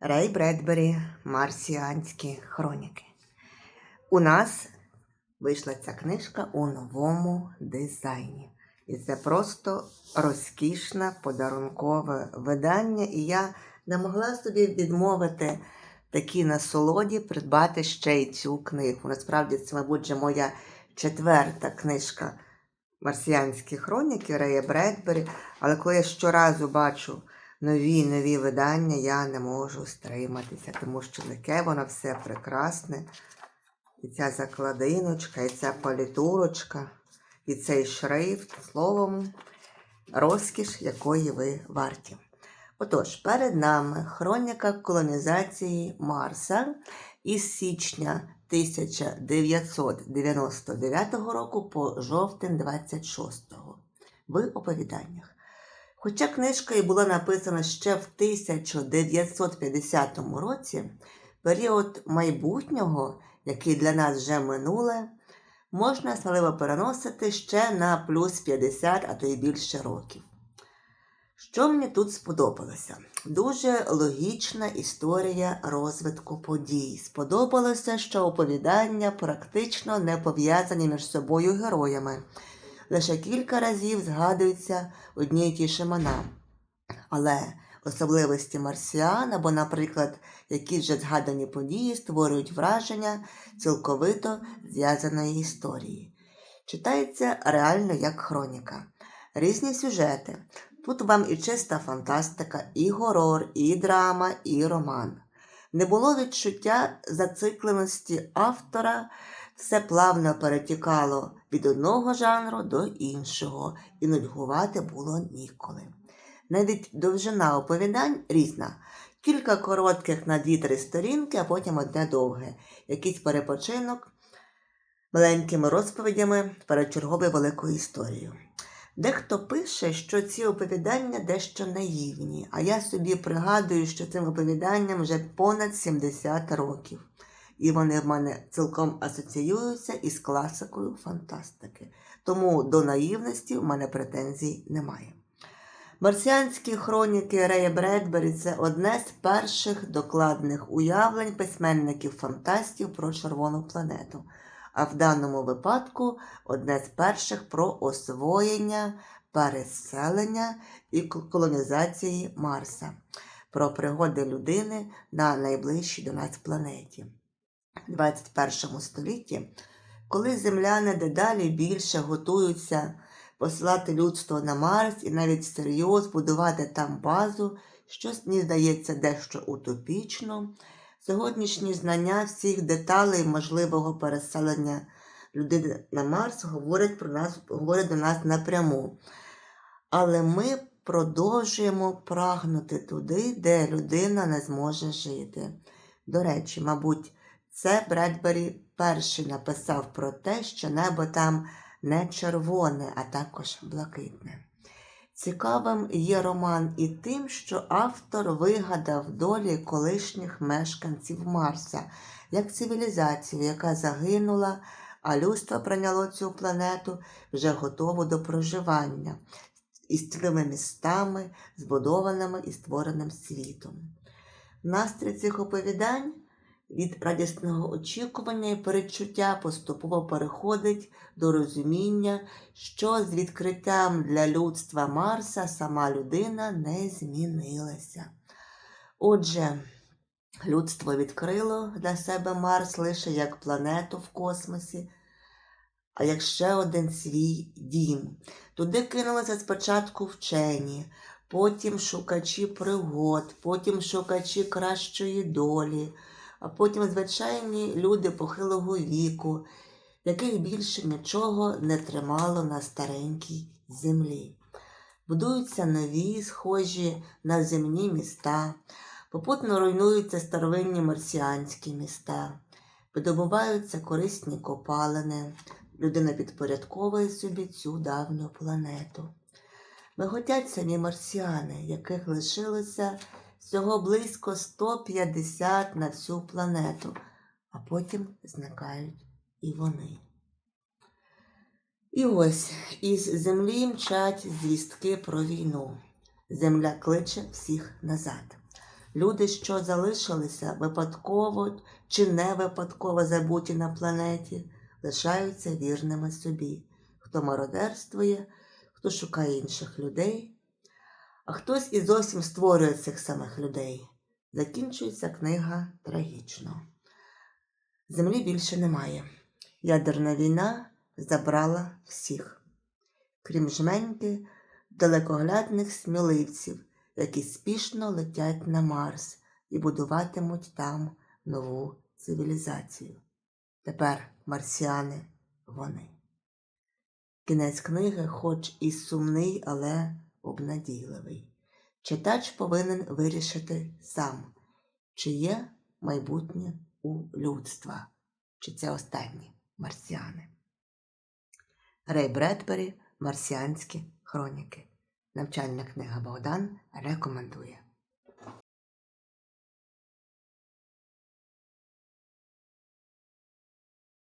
Рей Бредбері Марсіанські хроніки. У нас вийшла ця книжка у новому дизайні. І це просто розкішне подарункове видання. І я не могла собі відмовити такій насолоді придбати ще й цю книгу. Насправді це, мабуть, моя четверта книжка Марсіанські хроніки Рея Бредбері. Але коли я щоразу бачу нові нові видання, я не можу стриматися, тому що таке воно все прекрасне. І ця закладиночка, і ця палітурочка, і цей шрифт, словом, розкіш, якої ви варті. Отож, перед нами хроніка колонізації Марса із січня 1999 року по жовтень 26-го в оповіданнях. Хоча книжка і була написана ще в 1950 році, період майбутнього, який для нас вже минуле, можна сміливо переносити ще на плюс 50, а то й більше років. Що мені тут сподобалося? Дуже логічна історія розвитку подій. Сподобалося, що оповідання практично не пов'язані між собою героями. Лише кілька разів згадуються одні й ті ж імена. Але особливості марсіан або, наприклад, якісь вже згадані події створюють враження цілковито зв'язаної історії. Читається реально як хроніка. Різні сюжети. Тут вам і чиста фантастика, і горор, і драма, і роман. Не було відчуття зацикленості автора, все плавно перетікало від одного жанру до іншого, і нудьгувати було ніколи. Навіть довжина оповідань різна. Кілька коротких на 2-3 сторінки, а потім одне довге, якийсь перепочинок маленькими розповідями перед черговою великою історією. Дехто пише, що ці оповідання дещо наївні, а я собі пригадую, що цим оповіданням вже понад 70 років, і вони в мене цілком асоціюються із класикою фантастики. Тому до наївності в мене претензій немає. Марсіанські хроніки Рея Бредбері це одне з перших докладних уявлень письменників-фантастів про червону планету а в даному випадку одне з перших про освоєння, переселення і колонізації Марса, про пригоди людини на найближчій до нас планеті. У 21 столітті, коли земляни дедалі більше готуються посилати людство на Марс і навіть всерйоз будувати там базу, що мені здається дещо утопічно. Сьогоднішні знання всіх деталей можливого переселення людини на Марс говорять про нас, говорять до нас напряму. Але ми продовжуємо прагнути туди, де людина не зможе жити. До речі, мабуть, це Бредбері перший написав про те, що небо там не червоне, а також блакитне. Цікавим є роман і тим, що автор вигадав долі колишніх мешканців Марса як цивілізацію, яка загинула, а людство прийняло цю планету вже готову до проживання із цілими містами, збудованими і створеним світом. Настрій цих оповідань від радісного очікування і передчуття поступово переходить до розуміння, що з відкриттям для людства Марса сама людина не змінилася. Отже, людство відкрило для себе Марс лише як планету в космосі, а як ще один свій дім. Туди кинулися спочатку вчені. Потім шукачі пригод, потім шукачі кращої долі, а потім звичайні люди похилого віку, яких більше нічого не тримало на старенькій землі. Будуються нові, схожі на земні міста, попутно руйнуються старовинні марсіанські міста, видобуваються корисні копалини, людина підпорядковує собі цю давню планету. Виготять самі марсіани, яких лишилося всього близько 150 на всю планету, а потім зникають і вони. І ось із землі мчать звістки про війну. Земля кличе всіх назад. Люди, що залишилися випадково чи не випадково забуті на планеті, лишаються вірними собі, хто мародерствує, хто шукає інших людей, а хтось і зовсім створює цих самих людей. Закінчується книга трагічно. Землі більше немає. Ядерна війна забрала всіх, крім жменьки далекоглядних сміливців, які спішно летять на Марс і будуватимуть там нову цивілізацію. Тепер марсіани вони. Кінець книги, хоч і сумний, але обнадійливий. Читач повинен вирішити сам, чи є майбутнє у людства, чи це останні марсіани. Рей Бредбері Марсіанські хроніки. Навчальна книга Богдан рекомендує.